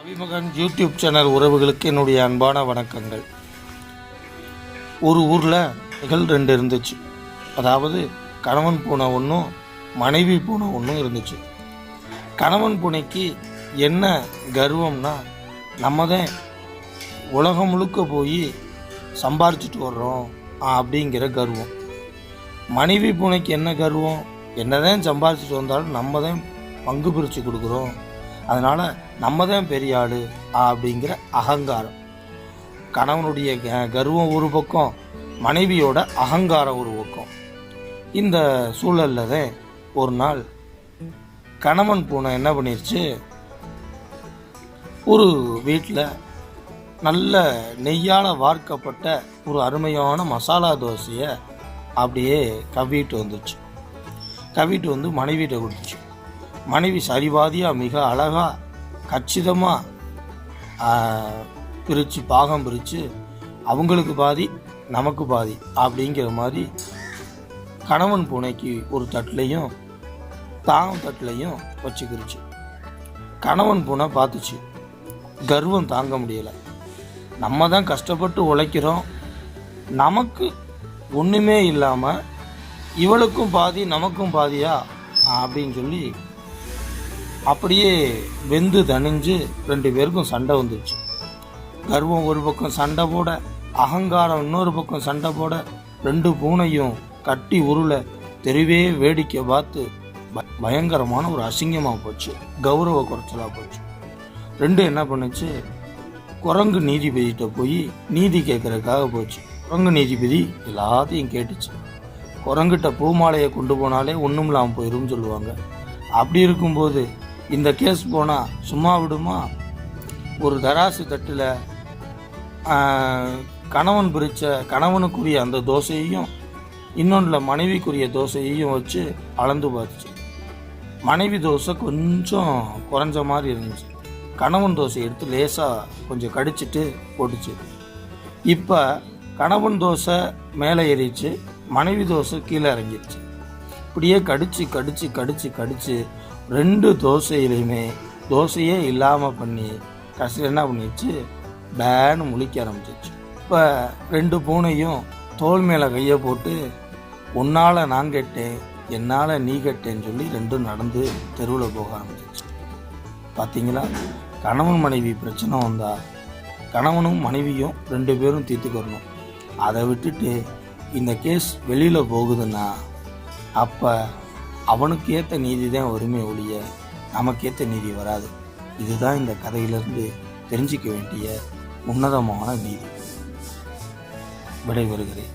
அபிமகன் YouTube channel உறவுகளுக்கு என்னுடைய அன்பான வணக்கங்கள். ஒரு ஊரில் நிகழ் ரெண்டு இருந்துச்சு. அதாவது கணவன் பூனை ஒன்றும் மனைவி பூனை ஒன்றும் இருந்துச்சு. கணவன் பூனைக்கு என்ன கர்வம்னா நம்ம தான் உலகம் முழுக்க போய் சம்பாரிச்சிட்டு வர்றோம் அப்படிங்கிற கர்வம். மனைவி பூனைக்கு என்ன கர்வம்? என்னதான் சம்பாரிச்சிட்டு வந்தாலும் நம்ம தான் பங்கு பிரித்து கொடுக்குறோம். அதனால் நம்ம தான் பெரிய ஆள் அப்படிங்கிற அகங்காரம். கணவனுடைய க- கர்வம் ஒரு பக்கம் மனைவியோட அகங்காரம் ஒரு பக்கம். இந்த சூழலில் தான் ஒரு நாள் கணவன் பூனை என்ன பண்ணிருச்சு? ஒரு வீட்டில் நல்ல நெய்யால் வார்க்கப்பட்ட ஒரு அருமையான மசாலா தோசையை அப்படியே கவ்விட்டு வந்துச்சு. கவ்விட்டு வந்து மனைவிட்ட கொடுத்துச்சு மனைவி சரிபாதியாக மிக அழகாக கச்சிதமாக பிரித்து பாகம் பிரித்து அவங்களுக்கு பாதி நமக்கு பாதி அப்படிங்கிற மாதிரி கணவன் பூனைக்கு ஒரு தட்டுலையும் தாம் தட்டுலையும் வச்சுக்கிருச்சு. கணவன் பூனை பார்த்துச்சு கர்வம் தாங்க முடியலை. நம்ம தான் கஷ்டப்பட்டு உழைக்கிறோம். நமக்கு ஒன்றுமே இல்லாமல் இவளுக்கும் பாதி நமக்கும் பாதியா? அப்படின்னு சொல்லி அப்படியே வெந்து தணிஞ்சு ரெண்டு பேருக்கும் சண்டை வந்துடுச்சு கர்வம் ஒரு பக்கம் சண்டை போட அகங்காரம் இன்னொரு பக்கம் சண்டை போட ரெண்டு பூனையும் கட்டி உருளை தெருவே வேடிக்கை பார்த்து ப- பயங்கரமான ஒரு அசிங்கமாக போச்சு. கௌரவ குறைச்சலாக போச்சு. ரெண்டும் என்ன பண்ணுச்சு? குரங்கு நீதிபதிகிட்ட போய் நீதி கேட்கறதுக்காக போச்சு. குரங்கு நீதிபதி எல்லாத்தையும் கேட்டுச்சு. குரங்கிட்ட பூமாலையை கொண்டு போனாலே ஒன்றும் இல்லாமல் போயிரும் சொல்லுவாங்க. அப்படி இருக்கும்போது இந்த கேஸ் போனால் சும்மா விடுமா? ஒரு தராசு தட்டில் கணவன் பிரித்த கணவனுக்குரிய அந்த தோசையையும் இன்னொன்றில் மனைவிக்குரிய தோசையையும் வச்சு அளந்து பார்த்துச்சு. மனைவி தோசை கொஞ்சம் குறைஞ்ச மாதிரி இருந்துச்சு. கணவன் தோசை எடுத்து லேசாக கொஞ்சம் கடிச்சிட்டு போட்டுச்சு. இப்போ கணவன் தோசை மேலே ஏறிச்சு மனைவி தோசை கீழே இறங்கிடுச்சு இப்படியே கடிச்சு கடிச்சு கடிச்சு கடிச்சு ரெண்டு தோசையிலையுமே தோசையே இல்லாமல் பண்ணி கடைசியில் என்ன பண்ணிடுச்சு? பேன்னு முழிக்க ஆரம்பிச்சிச்சு இப்போ ரெண்டு பூனையும் தோல் மேலே கையை போட்டு உன்னால் நான் கெட்டேன் என்னால் நீ கெட்டேன்னு சொல்லி ரெண்டும் நடந்து தெருவில் போக ஆரம்பிச்சிச்சு பார்த்தீங்களா கணவன் மனைவி பிரச்சனை வந்தால் கணவனும் மனைவியும் ரெண்டு பேரும் தீர்த்துக்கிறணும் அதை விட்டுட்டு இந்த கேஸ் வெளியில் போகுதுன்னா அப்போ அவனுக்கு ஏற்ற நீதி தான் வருமே ஒழிய நமக்கேற்ற நீதி வராது. இதுதான் இந்த கதையிலிருந்து தெரிஞ்சிக்க வேண்டிய உன்னதமான நீதி. விடைபெறுகிறேன்.